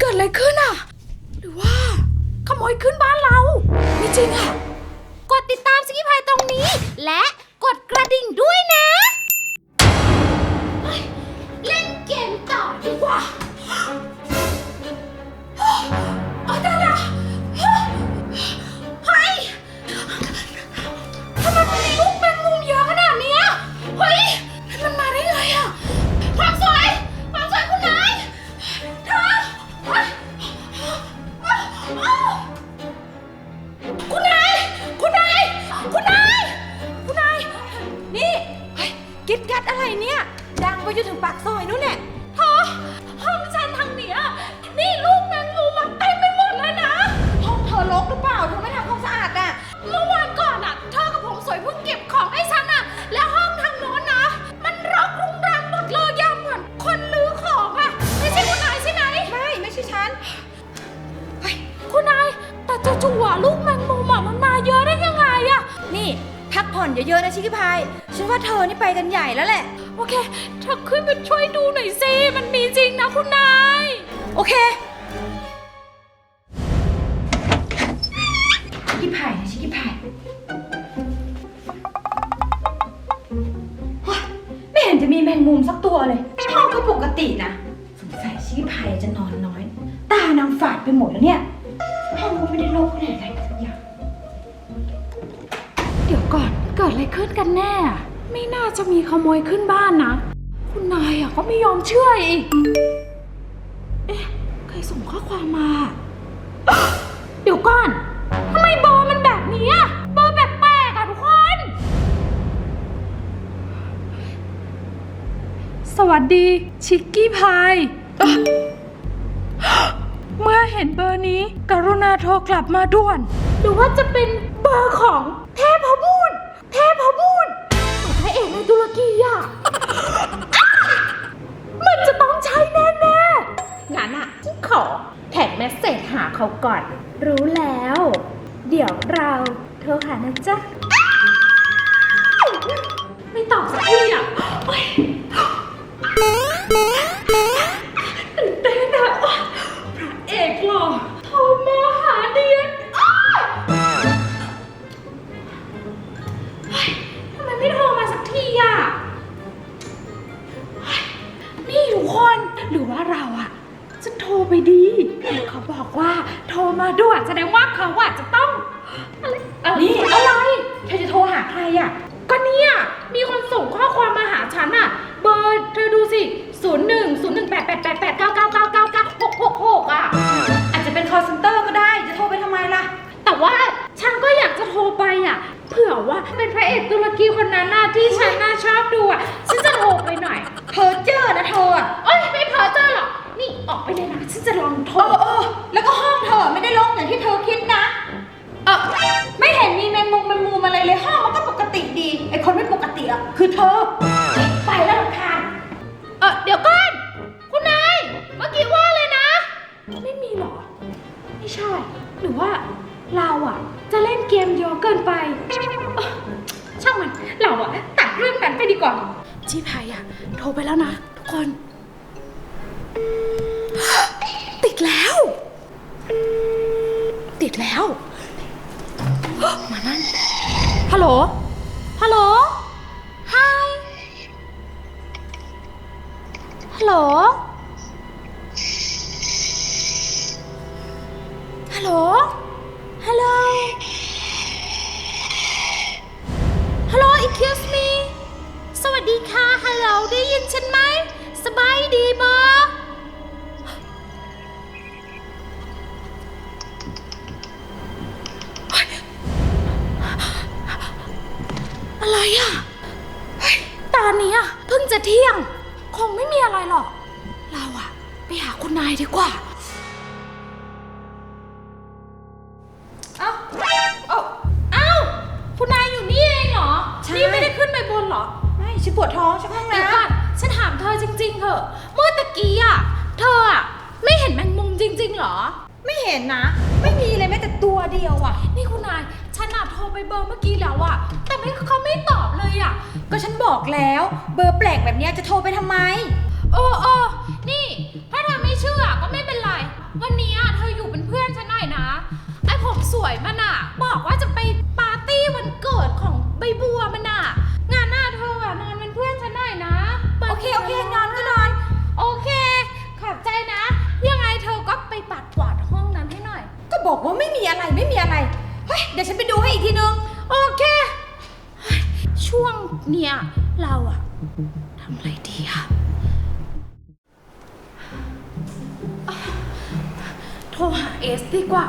เกิดอะไรขึ้นอะ หรือว่า ขโมยขึ้นบ้านเรา ไม่จริงอะ กดติดตามสกิพายตรงนี้ และกดกระดิ่งด้วยนะ เล่นเกมต่อดีกว่า จู่ๆอะลูกแมงมุมอะมันมาเยอะได้ยังไงอะนี่พักผ่อนเยอะๆนะชิคกี้พาย ฉันว่าเธอนี่ไปกันใหญ่แล้วแหละ โอเคเธอขึ้นไปช่วยดูหน่อยสิมันมีจริงนะคุณนาย โอเค ชิคกี้พายนะชิคกี้พายว้าไม่เห็นจะมีแมงมุมสักตัวเลยห้องก็ปกตินะ สงสัยชิคกี้พายจะนอนน้อย ตานางฝาดไปหมดแล้วเนี่ยห้องก็ ไม่ได้โล่งขนาดไหนสักอย่าง เดี๋ยวก่อนเกิดอะไรขึ้นกันแน่ ไม่น่าจะมีขโมยขึ้นบ้านนะ คุณนายอะก็ไม่ยอมเชื่ออีก เอ๊ะ ใครส่งข้อความมา เดี๋ยวก่อนทำไมเบอร์มันแบบนี้อะเบอร์แปลกๆอะทุกคน สวัสดี ชิกกี้พาย เมื่อเห็นเบอร์นี้ กรุณาโทรกลับมาด่วน หรือว่าจะเป็นเบอร์ของเทพบุตรเทพบุตรพระเอกในตุรกีอะมันจะต้องใช่แน่ๆงั้นอะขอแท็กเมสเซจหาเขาก่อน รู้แล้ว เดี๋ยวเราโทรหานะจ๊ะ หรือว่าเราอะจะโทรไปดีเขาบอกว่าโทรมาด่วนแสดงว่าเขาอะจะต้องอะไรอะไรนี่อะไรเธอจะโทรหาใครอะก็เนี่ยมีคนส่งข้อความมาหาฉันอะเบอร์เธอดูสิ 0 1 0 1 8 8 8 8 9 9 9 9 9 6 6 6อะอาจจะเป็น call center ก็ได้จะโทรไปทำไมล่ะ แต่ว่าฉันก็อยากจะโทรไปอะเผื่อว่าเป็นพระเอกตุรกีคนนั้นน่ะที่ฉันน่าชอบดูอะฉันจะโทรไปหน่อย เพอเจอร์นะเธออะเอ้ยไม่เพอเจอหรอก นี่ออกไปเลยนะฉันจะลองโทรเออเออแล้วก็ห้องเธอไม่ได้รกอย่างที่เธอคิดนะเออไม่เห็นมีแมงมุมแมงมุมอะไรเลยห้อง ไปแล้วนะ ทุกคน ติดแล้ว ติดแล้ว มานั่นฮัลโหล ฮัลโหล Hi ฮัลโหล ฮัลโหล ฮัลโหล ฮัลโหล excuse me วัสดีค่ะ ฮัลโหล ได้ยินฉันไหม สบายดีบออะไรอะตอนนี้อะเพิ่งจะเที่ยง คงไม่มีอะไรหรอก เราอะไปหาคุณนายดีกว่า ถอะ เมื่อตะกี้อะเธออะไม่เห็นแมงมุมจริงๆเหรอำไม่เห็นนะ ไม่มีเลยแม้แต่ตัวเดียวอะนี่คุณนาย ฉันอะโทรไปเบอร์เมื่อกี้แล้วอะแต่ไม่เขาไม่ตอบเลยอะก็ฉันบอกแล้ว เบอร์แปลกแบบเนี้ยจะโทรไปทำไม เออเออนี่ ถ้าเธอไม่เชื่อก็ไม่เป็นไร วันนี้อะเธออยู่เป็นเพื่อนฉันหน่อยนะ ไอ้ผมสวยมันอะบอกว่าจะไปปาร์ตี้วันเกิดของใบบัวมันอะงานหน้าเธออะนอนเป็นเพื่อนฉันหน่อยนะปิดโอเคโอเคนอนก็นอน โอเค ขอบใจนะ ยังไงเธอก็ไปปัดกวาดห้องนั้นให้หน่อย ก็บอกว่าไม่มีอะไรไม่มีอะไร เฮ้ย เดี๋ยวฉันไปดูให้อีกทีนึง โอเคเฮ้ยช่วงเนี้ยเราอะทำอะไรดีอะโทรหาเอสดีกว่า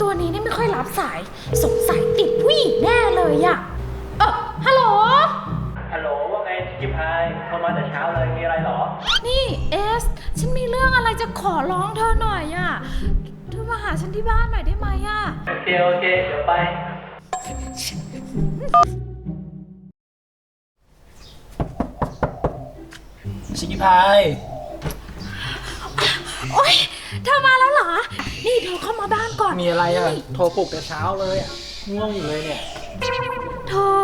ตัวนี้นี่ไม่ค่อยรับสาย สงสัยติดผู้หญิงแน่เลยอะ กิพายโทรมาแต่เช้าเลยมีอะไรเหรอ นี่เอส ฉันมีเรื่องอะไรจะขอร้องเธอหน่อยอะเธอมาหาฉันที่บ้านหน่อยได้ไหมอะโอเคโอเค เดี๋ยวไป ชิคกี้พายโอ๊ย เธอมาแล้วเหรอ นี่เธอเข้ามาบ้านก่อน มีอะไรอะ โทรปลุกแต่เช้าเลยอะ ง่วงอยู่เลยเนี่ย เธอ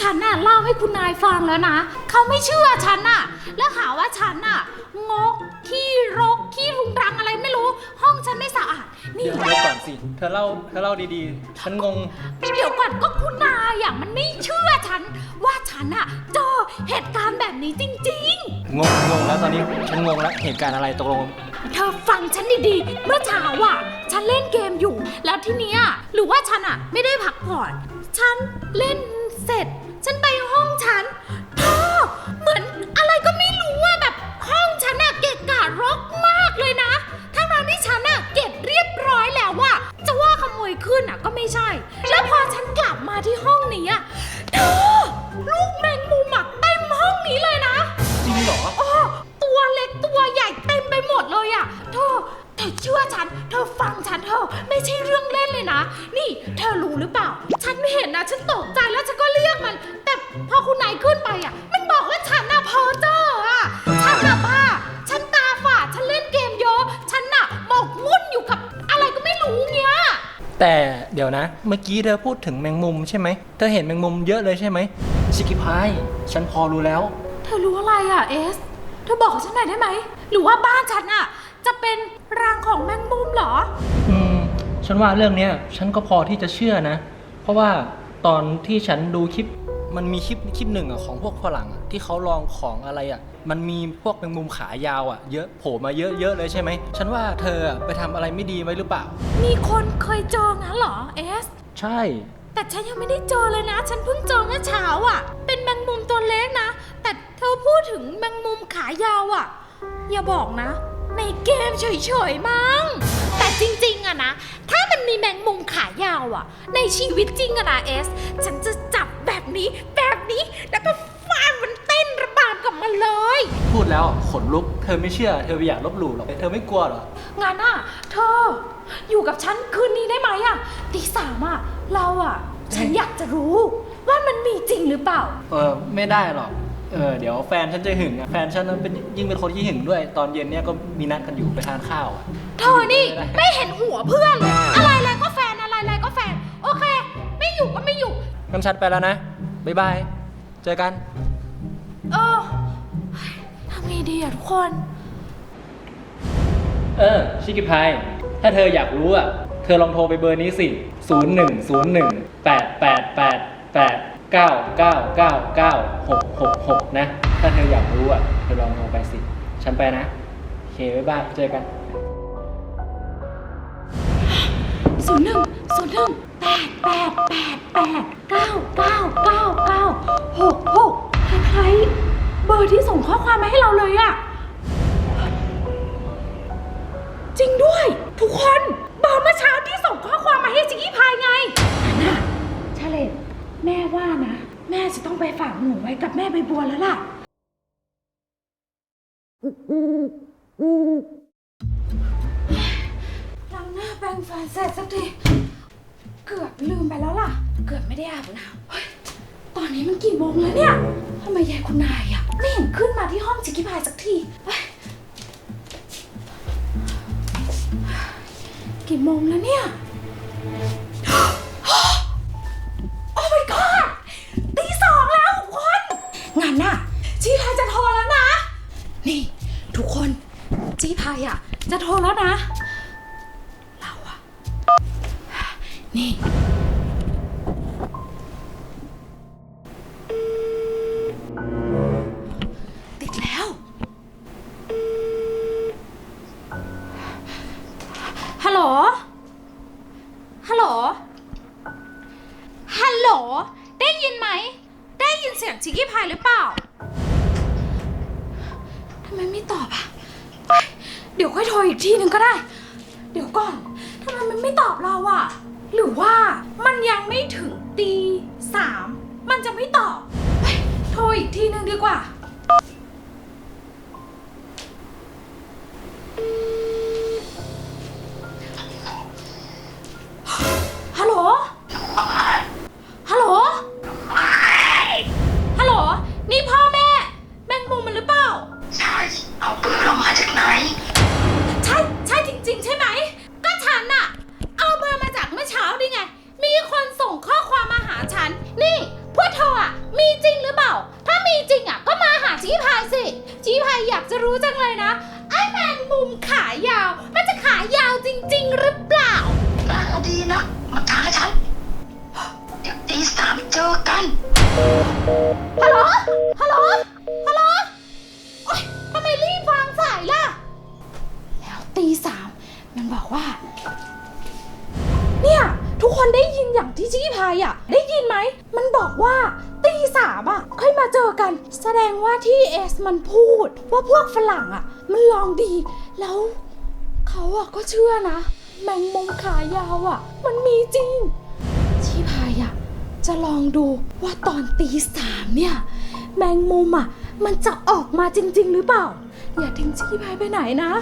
ฉันน่ะเล่าให้คุณนายฟังแล้วนะ เขาไม่เชื่อฉันน่ะ แล้วหาว่าฉันน่ะงกขี้รกขี้รุงรังอะไรไม่รู้ ห้องฉันไม่สะอาด นี่ เดี๋ยวเดี๋ยวก่อนสิ เธอเล่า เธอเล่าดีๆ ฉันงง เดี๋ยวก่อนก็คุณนายอะมันไม่เชื่อฉัน ว่าฉันอะเจอเหตุการณ์แบบนี้จริงงงงงแล้วตอนนี้ ฉันงงแล้ว เหตุการณ์อะไรตกลงๆเธอฟังฉันดีๆ เมื่อเช้าอะ ฉันเล่นเกมอยู่ แล้วทีเนี้ยหรือว่าฉันอะ ไม่ได้พักผ่อน ฉันเล่นเสร็จ ฉันไปห้องฉันเธอเหมือนอะไรก็ไม่รู้ว่าแบบห้องฉันอะเกะกะรกมากเลยนะ ทั้งนั้นที่ฉันอะเก็บเรียบร้อยแล้วว่า จะว่าขโมยขึ้นอะก็ไม่ใช่ แล้วพอฉันกลับมาที่ห้องนี้อะเธอ ยวนะ เมื่อกี้เธอพูดถึงแมงมุมใช่ไหม เธอเห็นแมงมุมเยอะเลยใช่ไหมชิคกี้พาย ฉันพอรู้แล้ว เธอรู้อะไรอะเอส เธอบอกฉันหน่อยได้ไหม หรือว่าบ้านฉันอะ จะเป็นรังของแมงมุมเหรอ อืม ฉันว่าเรื่องเนี้ยฉันก็พอที่จะเชื่อนะ เพราะว่าตอนที่ฉันดูคลิป มันมีคลิปคลิปหนึ่งอะของพวกฝรั่งอะที่เขาลองของอะไรอะ มันมีพวกแมงมุมขายาวอะเยอะโผล่มาเยอะๆเลยใช่ไหม ฉันว่าเธออะไปทำอะไรไม่ดีไว้หรือเปล่า มีคนเคยเจองั้นเหรอเอส ใช่ แต่ฉันยังไม่ได้เจอเลยนะ ฉันเพิ่งเจอเมื่อเช้าอะ เป็นแมงมุมตัวเล็กนะ แต่เธอพูดถึงแมงมุมขายาวอะ อย่าบอกนะ ในเกมเฉยๆมั้ง แต่จริงๆอะนะ ถ้ามันมีแมงมุมขายาวอะในชีวิตจริงอะนะเอส ฉันจะจับแบบนี้แบบนี้แล้วก็ฟ เลย พูดแล้วขนลุก เธอไม่เชื่อ เธอไม่อยากลบหลู่หรอก เธอไม่กลัวเหรองั้นอะ เธอ อยู่กับฉันคืนนี้ได้ไหมอะตีสามอะ เราอะ ฉันอยากจะรู้ว่ามันมีจริงหรือเปล่า เออไม่ได้หรอก เออเดี๋ยวแฟนฉันจะหึงอะแฟนฉันนั้นเป็นยิ่งเป็นคนที่หึงด้วย ตอนเย็นเนี่ยก็มีนัดกันอยู่ไปทานข้าวอะเธอนี่ไม่เห็นหัวเพื่อนเลยอะไรอะไรก็แฟนอะไรอะไรก็แฟน โอเค ไม่อยู่ก็ไม่อยู่ งั้นฉันไปแล้วนะ บ๊ายบาย เจอกัน ทุกคน เออ ชิคกี้พาย ถ้าเธออยากรู้อะ เธอลองโทรไปเบอร์นี้สิ 0 1 0 1 8 8 8 8 9 9 9 9 6 6 6 นะ ถ้าเธออยากรู้อะ เธอลองโทรไปสิ ฉันไปนะ โอเค บ๊ายบาย เจอกัน ศูนย์หนึ่งศูนย์หนึ่งแปดแปดแปดแปดเก้าเก้าเก้าเก้าหกหกคล้าย ๆเบอร์ที่ส่งข้อความมาให้เราเลยอะจริงด้วย ทุกคนเบอร์เมื่อเช้าที่ส่งข้อความมาให้จิกกี้พายไงน่ะชาเลตแม่ว่านะ แม่จะต้องไปฝากหนูไว้กับแม่ใบบัวแล้วล่ะ ล้างหน้าแปรงฟันเสร็จสักที เกือบลืมไปแล้วล่ะ เกือบไม่ได้อาบน้ำเฮ้ย ตอนนี้มันกี่โมงแล้วเนี่ยทำไมยายคุณนายอะไม่เห็นขึ้นมาที่ห้องจิกิพายสักทีเฮ้ยกี่โมงแล้วเนี่ย ลโหลฮัลโหล ฮัลโหล ได้ยินไหม ได้ยินเสียงชิคกี้พายหรือเปล่า ทำไมไม่ตอบอะเฮ้ยเดี๋ยวค่อยโทรอีกทีหนึ่งก็ได้ เดี๋ยวก่อน ทำไมมันไม่ตอบเราอะหรือว่ามันยังไม่ถึงตีสาม มันจะไม่ตอบเฮ้ยโทรอีกทีหนึ่งดีกว่า เจอกัน ฮัลโหล ฮัลโหล ฮัลโหลโอ๊ยทำไมรีบวางสายล่ะ แล้วตีสามมันบอกว่า เนี่ย ทุกคนได้ยินอย่างที่ชี้พายอะได้ยินไหม มันบอกว่าตีสามอะค่อยมาเจอกัน แสดงว่าที่เอสมันพูด ว่าพวกฝรั่งอะมันลองดี แล้ว เขาอะก็เชื่อนะ แมงมุมขายาวอะมันมีจริง จะลองดูว่าตอนตีสามเนี่ย แมงมุมอะ มันจะออกมาจริง ๆ หรือเปล่า อย่าทิ้งชีพายไปไหนนะ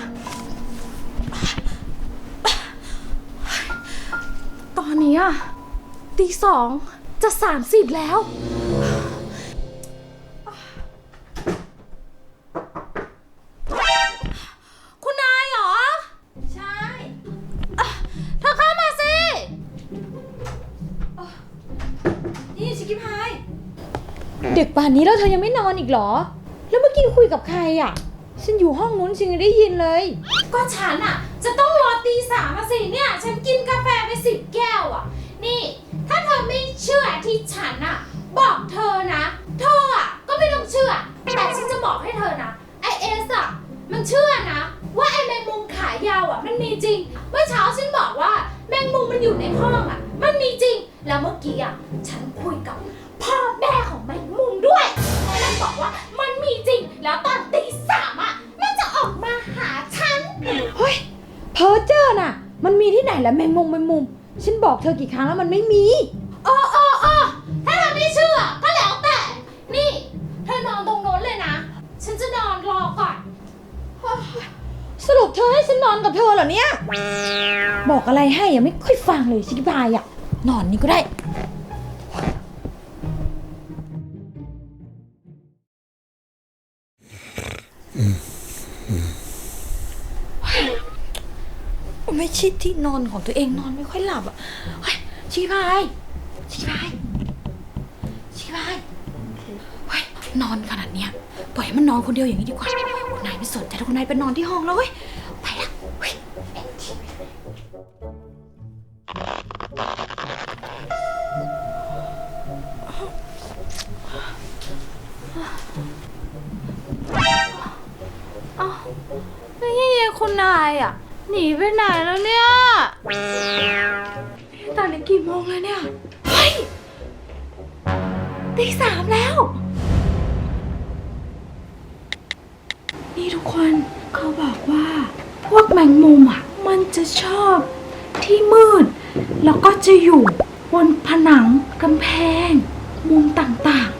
ตอนนี้อะตีสองจะสามสิบแล้วานนี้แล้วเธอยังไม่นอนอีกเหรอ แล้วเมื่อกี้คุยกับใครอะ ฉันอยู่ห้องนู้นฉันยังได้ยินเลย ก็ฉันอะจะต้องรอตีสามอะสิเนี่ย ฉันกินกาแฟไปสิบแก้วอะนี่ ถ้าเธอไม่เชื่อที่ฉันอะบอกเธอนะ เธออะก็ไม่ต้องเชื่อ แต่ฉันจะบอกให้เธอนะไอเอสอะมันเชื่อนะ ว่าไอแมงมุมขายาวอะมันมีจริง เมื่อเช้าฉันบอกว่าแมงมุมมันอยู่ในห้องอะมันมีจริง แล้วเมื่อกี้อะฉันคุยกับ พ่อแม่ของแมงมุมด้วยแล้วมันบอกว่ามันมีจริง แล้วตอนตีสามอะมันจะออกมาหาฉัน เฮ้ยเพอเจอร์น่ะ มันมีที่ไหนละแมงมุมแมงมุม ฉันบอกเธอกี่ครั้งแล้วมันไม่มี เออเออเออถ้าเธอไม่เชื่อก็แล้วแต่ นี่ เธอนอนตรงโน้นเลยนะ ฉันจะนอนรอก่อน สรุปเธอให้ฉันนอนกับเธอเหรอเนี่ย บอกอะไรให้ยังไม่ค่อยฟังเลยชิคกี้พายอะนอนนี่ก็ได้ ไม่ใช่ที่นอนของตัวเองนอนไม่ค่อยหลับอะเฮ้ยชีพายชีพายชีพายเฮ้ยนอนขนาดเนี้ยปล่อยให้มันนอนคนเดียวอย่างนี้ดีกว่าคุณนายไม่สนใจถ้าคุณนายไปนอนที่ห้องแล้วเว้ย นีไปไหนแล้วเนี่ย ตอนนี้กี่โมงแล้วเนี่ย เฮ้ยตีสามแล้ว นี่ทุกคนเขาบอกว่า พวกแมงมุมอะ มันจะชอบที่มืด แล้วก็จะอยู่บนผนังกำแพง มุมต่างๆ